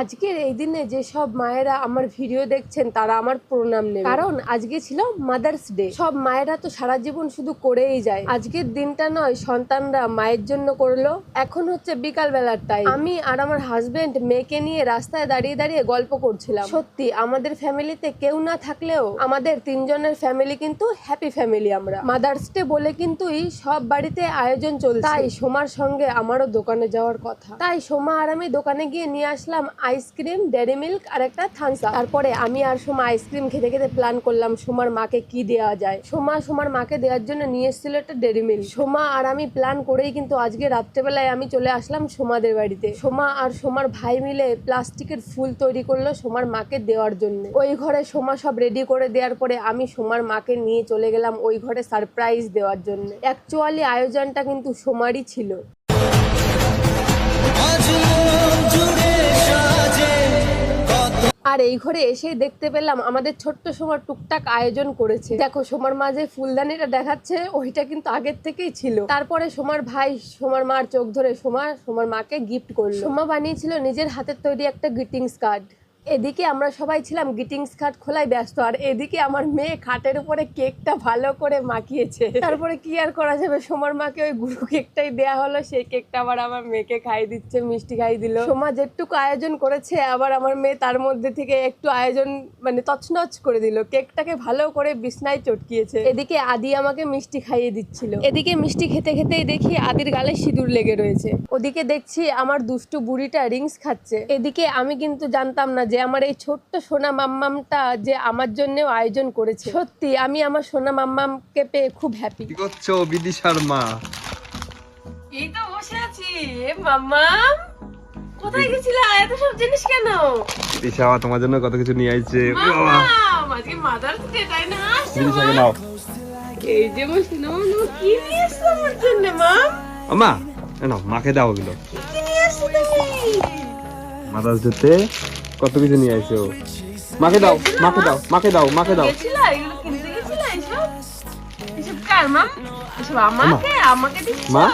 আজকের এই দিনে যেসব মায়েরা আমার ভিডিও দেখছেন, তারা আমার প্রণাম নেবে। কারণ আজকে ছিল মাদার্স ডে সব মায়েরা তো সারা জীবন শুধু করেই যায়। আজকের দিনটা নয়, সন্তানরা মায়ের জন্য করল। এখন হচ্ছে বিকাল বেলার টাইম আমি আর আমার হাজবেন্ড মেয়েকে নিয়ে রাস্তায় দাঁড়িয়ে দাঁড়িয়ে গল্প করছিলাম। সত্যি, আমাদের ফ্যামিলিতে কেউ না থাকলেও আমাদের তিনজনের ফ্যামিলি কিন্তু হ্যাপি ফ্যামিলি আমরা। মাদার্স ডে বলে কিন্তুই সব বাড়িতে আয়োজন চলছে। তাই সোমার সঙ্গে আমারও দোকানে যাওয়ার কথা। তাই সোমা আর আমি দোকানে গিয়ে নিয়ে আসলাম আইসক্রিম, ডেরি মিল্ক আর একটা থামস আপ। তারপরে আমি আর সোমা আইসক্রিম খেতে খেতে প্ল্যান করলাম সোমার মাকে কি দেওয়া যায়। সোমা সোমার মাকে দেওয়ার জন্য নিয়ে এসেছিল একটা ডেরি মিল্ক। সোমা আর আমি প্ল্যান করেই কিন্তু আজকে রাত্রেবেলায় আমি চলে আসলাম সোমাদের বাড়িতে। সোমা আর সোমার ভাই মিলে প্লাস্টিকের ফুল তৈরি করল সোমার মাকে দেওয়ার জন্য। ওই ঘরে সোমা সব রেডি করে দেওয়ার পরে আমি সোমার মাকে নিয়ে চলে গেলাম ওই ঘরে সারপ্রাইজ দেওয়ার জন্য। অ্যাকচুয়ালি আয়োজনটা কিন্তু সোমারই ছিল। আর এই ঘরে এসেই দেখতে পেলাম আমাদের ছোট্ট সোমার টুকটাক আয়োজন করেছে। দেখো, সোমার মা যে ফুলদানিটা দেখাচ্ছে, ওইটা কিন্তু আগের থেকেই ছিল। তারপরে সোমার ভাই, সোমার মার চোখ ধরে সোমা, সোমার মাকে গিফট করল। সোমা বানিয়েছিল নিজের হাতের তৈরি একটা গ্রিটিংস কার্ড এদিকে আমরা সবাই ছিলাম গ্রিটিংস কার্ড খোলায় ব্যস্ত, আর এদিকে আমার মেয়ে খাটের উপরে কেকটা ভালো করে মাখিয়েছে। তারপরে কি আর করা যাবে? সোমার মাকে ওই গুরু কেকটাই দেয়া হলো, সেই কেকটা আবার আমার মেয়েকে খাই দিচ্ছে, মিষ্টি খাই দিল। সোমা যেটুকু আয়োজন করেছে, আবার আমার মেয়ে তার মধ্যে থেকে একটু আয়োজন মানে তছনছ করে দিল। কেকটাকে ভালো করে বিছনায় চটকিয়েছে। এদিকে আদি আমাকে মিষ্টি খাইয়ে দিচ্ছিল। এদিকে মিষ্টি খেতে খেতেই দেখি আদির গালে সিঁদুর লেগে রয়েছে। ওদিকে দেখছি আমার দুষ্টু বুড়িটা রিংস খাচ্ছে। এদিকে আমি কিন্তু জানতাম না যে আমার এই ছোট্ট সোনা মাম্মামটা যে আমার জন্যও আয়োজন করেছে। সত্যি আমি আমার সোনা মাম্মামকে পেয়ে খুব হ্যাপি কি করছ বিদিশার মা এই তো বসে আছি। মাম্মা কোথায় গেছিলা? এত সব জিনিস কেন? বিদিশা আবার তোমার জন্য কত কিছু নিয়ে আইছে। আজকে মাদার্স ডে তাই না? আসো, বিদিশাকে মা। নাও। এই যে মশিনা কি নিয়ে এসছো আমার জন্য মা আমা নাও মাকে দাও ওগুলো। কি নিয়ে এসছো তুমি? মাদার্স ডেতে কত কিছু নিয়ে আইছো? মাকে দাও মাকে দাও মাকে দাও মাকে দাও। আমাকে? আমাকে মা?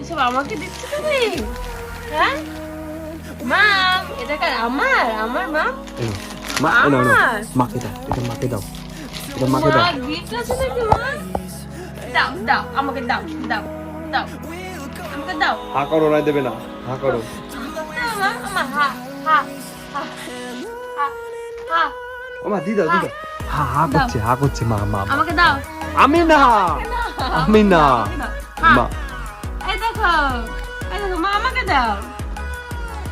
এসব আমাকে দিচ্ছ তুমি? হ্যাঁ? মাম এটা কার? আমার আমার মাম মা? মাকে দাও এটা মাকে দাও এটা মাকে দাও। মা গিফট আছে নাকি মা? দাও দাও আমাকে দাও দাও দাও আমাকে দাও। হা করো নাই দেবে না হা করো। মা আমার হা হা। আমা দি দাও দি দাও হা হা করছে হা করছে মা মা। আমাকে দাও। আমি না আমি না মা। এই দেখো এই দেখো মা আমাকে দাও।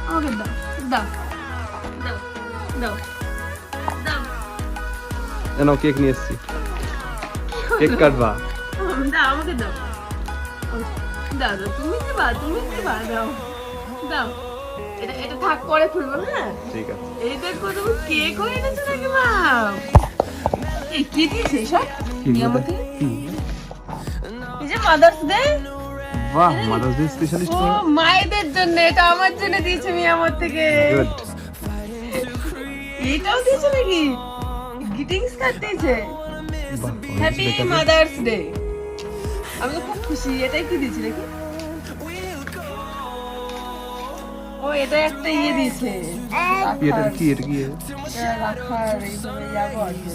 আমাকে দাও দাও দাও দাও দাও। এনো কেক নিয়ে এসেছি। কেক কাটবা। দাও আমাকে দাও। দাও দাও তুমি দিবা তুমি দিবা দাও দাও। এটা এটা থাক পরে খুলবো হ্যাঁ? ঠিক আছে। এই দেখো তুমি কেক হয়ে এনেছো নাকি মা? এই কি দিয়েছে সব নিয়ামত? এই যে মাদার্স ডে বাহ মাদার্স ডে স্পেশালিস্ট ও মায়েদের জন্য এটা আমার জন্য দিয়েছে মিয়ামত থেকে। গুড এইটাও দিয়েছে নাকি? গ্রিটিংস কার্ড দিয়েছে। হ্যাপি মাদার্স ডে আমি তো খুব খুশি এটাই কি দিয়েছি নাকি? ও এটা একটা ইয়ে দিয়েছে এটা কি এটা কি? রাখার এইভাবে যাব আর কি।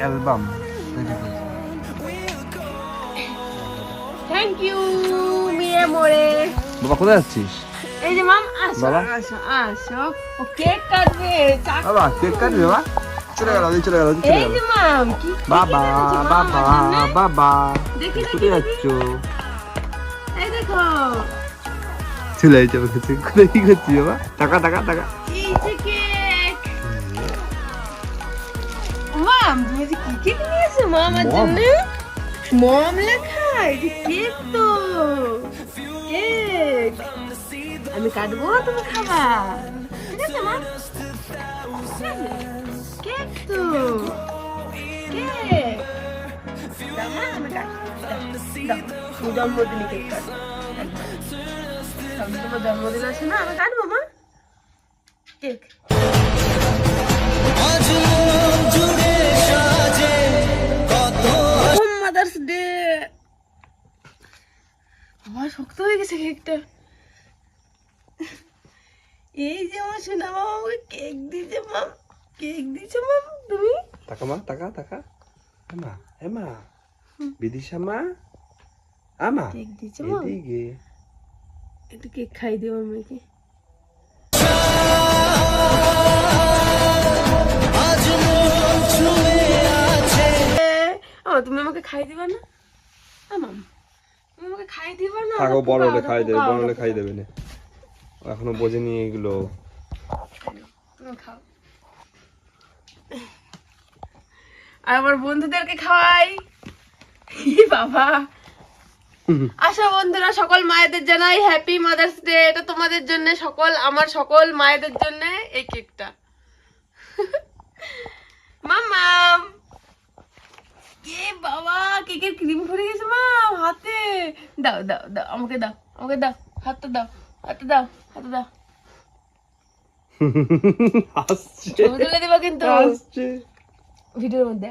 অ্যালবাম থ্যাংক ইউ মিয়ে মোরে। বাবা কোথায় যাচ্ছিস এই যে মাম আসো বাবা? আসো আসো। ও কেক কাটবে বাবা কেক কাটবে বাবা? চলে গেল চলে গেল চলে এই গেল। বাবা বাবা বাবা। দেখি দেখি। যাচ্ছ? এই দেখো। চলে যাচ্ছে আমার কাছে। কোথায় কি করছিস বাবা? টাকা টাকা টাকা। মাম লেখা কেক তো। কেক। আমি কাটবো তুমি খাবা। ঠিক আছে মা কেক তো। কেক। দাও মা, আমি কাটবো। দাও, দাও। জন্মদিনে কেক কাটো সামনে তোমার জন্মদিন আছে না আমি কাটবো মা? কেক। মাদার্স ডে আমার শক্ত হয়ে গেছে কেকটা। এই যে আমার সোনা মামা আমাকে কেক দিয়েছে মাম কেক দিয়েছে মাম তুমি? তাকা মা তাকা তাকা। এমা এমা। বিদিশা মা। আমা। কেক দিয়েছে এদিকে। একটু কেক খাই দিও আমাকে। আমা তুমি আমাকে খাই দিবা না? আমাম তুমি আমাকে খাই দিবা না? থাকো ওটা বড় হলে খাই দেবে পোকা, বড় হলে খাই দেবে না। এখনও বোঝেনি এগুলো। খাও। আর আমার বন্ধুদেরকে খাওয়াই। বাবা। আশা বন্ধুরা সকল মায়েদের জানাই হ্যাপি মাদার্স ডে এটা তোমাদের জন্য সকল আমার সকল মায়েদের জন্য এই কেকটা। মামাম এ বাবা কেকের ক্রিম ভরে গেছে মা হাতে। দাও দাও দাও আমাকে দাও আমাকে দাও হাতটা দাও হাতে দাও হাতে দাও। হাসছে তুলে দিবা কিন্তু। হাসছে ভিডিওর মধ্যে।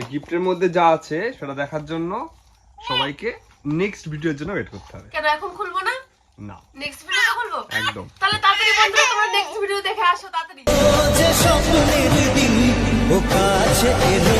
গিফটের মধ্যে যা আছে সেটা দেখার জন্য সবাইকে নেক্সট ভিডিওর জন্য ওয়েট করতে হবে। কেন এখন খুলবো না? না। নেক্সট ভিডিওতে খুলবো? একদম। তাহলে তাড়াতাড়ি বন্ধুরা তোমরা নেক্সট ভিডিও দেখে আসো তাড়াতাড়ি। যে স্বপ্নের দিন ও কাছে এলো।